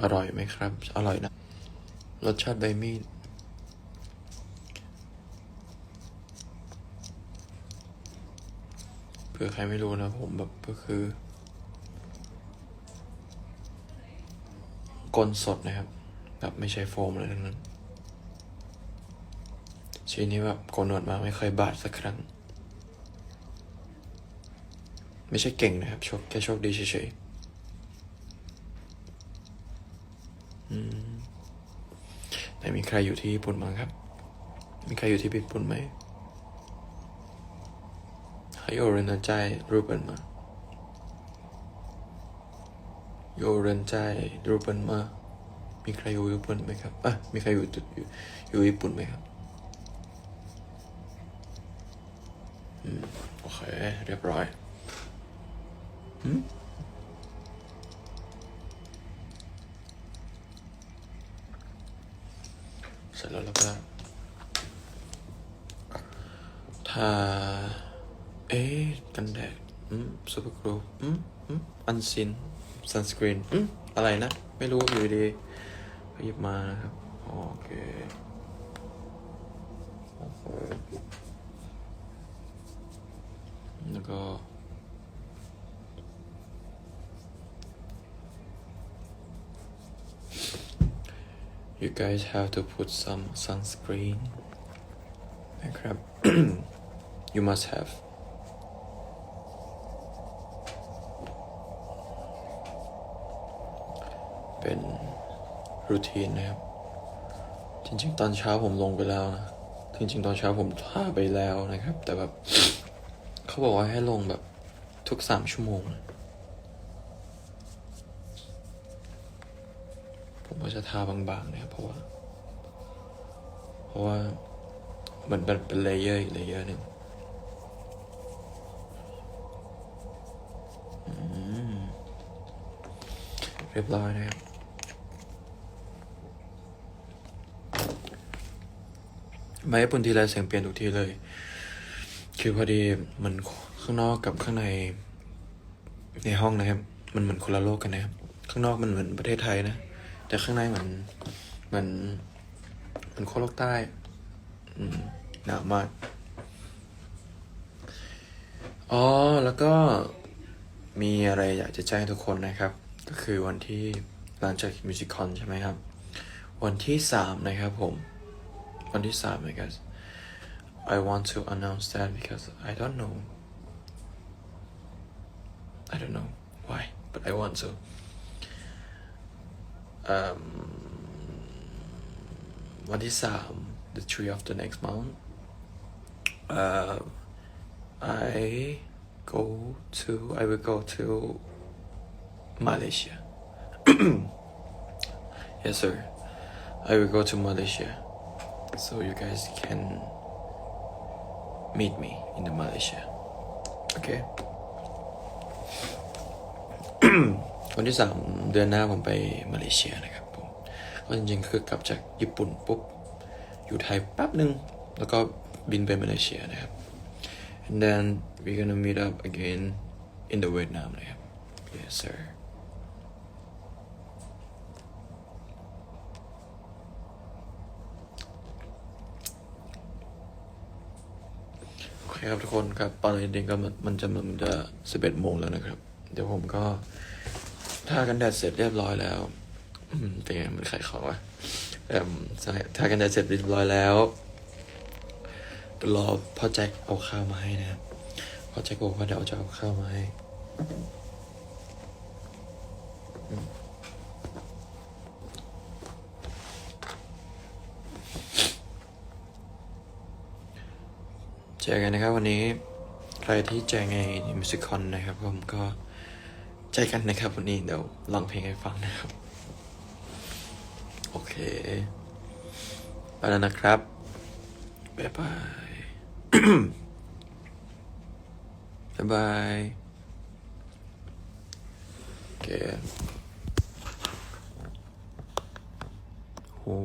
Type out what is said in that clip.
อร่อยไหมครับ อร่อยนะ รสชาติใบมีดเผื่อใครไม่รู้นะผมแบบก็คือกลสดนะครับแบบไม่ใช้โฟมอะไรทั้งนั้นชีนี้แบบโกนหนวดมาไม่เคยบาดสักครั้ง ไม่ใช่เก่งนะครับโชคแค่โชคดีเฉยๆอืม แต่มีใครอยู่ที่ญี่ปุ่นมั้งครับ มีใครอยู่ที่ญี่ปุ่นไหมให้โอเรนใจรูปเป็นมาโยเรนใจรูปเป็นมา มีใครอยู่ญี่ปุ่นไหมครับอะมีใครอยู่อยู่ญี่ปุ่นไหมครับอืมโอเค เรียบร้อยอืม ร็จแล้วแล้วก็ถ้าเอ๊ะกันแดดอืมซูเปอร์กรูอืมอืมอันซินซันสกรีนอืมอะไรนะ ไม่รู้อยู่ดีหยิบมานะครับ โอเคแล้วก็ you guys have to put some sunscreen นะครับ you must have เป็นรูทีนนะครับ จริงๆ ตอนเช้าผมลงไปแล้วนะ จริงๆ ตอนเช้าผมท่าไปแล้วนะครับ แต่แบบ เขาบอกว่าให้ลงแบบทุกสามชั่วโมงนะ ผมก็จะทาบางๆนะครับเพราะว่า เพราะว่ามือนเป็นเป็นเลเยอร์อีกเลเยอร์หนึ่งเรียบร้อยนะครับมาญี่ปุ่นทีไรเสียงเปลี่ยนทุกทีเลย คือพอดีมันข้างนอกกับข้างใน ในห้องนะครับ มันเหมือนคนละโลกกันนะครับ ข้างนอกมันเหมือนประเทศไทยนะ แต่ข้างในเหมือนเหมือนเหมันโคตรโลกใต้หนาวมาก อ๋อ แล้วก็มีอะไรอยากจะแจ้งทุกคนนะครับ ก็คือวันที่หลังจากมิวสิคอนใช่ไหมครับ วันที่สามนะครับผม วันที่สามนะครับ I want to announce that because I don't know. I don't know why, but I want to. um, what is um, the tree of the next month uh, I go to I will go to Malaysia. Yes sir. I will go to Malaysia so you guys can meet me in the Malaysia. Okay? วันที่สามเดือนหน้าผมไปมาเลเซียนะครับผมก็จริงๆคือกลับจากญี่ปุ่นปุ๊บอยู่ไทยแป๊บหนึ่งแล้วก็บินไปมาเลเซียนะครับ and then we're gonna meet up again in the Vietnam นะครับ yes sir โอเคครับทุกคนครับตอนนี้เองก็มันมันจะมันจะสิบเอ็ดโมงแล้วนะครับ เดี๋ยวผมก็ ทากันแดดเสร็จเรียบร้อยแล้วเป็นไงมันขายของวะเอ่มใช่ทากันแดดเสร็จเรียบร้อยแล้วรอพ่อแจ็คเอาข้าวมาให้นะครับพ่อแจ็คบอกว่าเดี๋ยวจะเอาข้าวมาให้เจอกันนะครับวันนี้ ใครที่แจงในมิวสิคอนนะครับผมก็ เจกันนะครับวันนี้เดี๋ยวลองเพลงให้ฟังนะครับ โอเค ไปแล้วนะครับ บ๊ายบาย บ๊ายบาย โอเคโอ้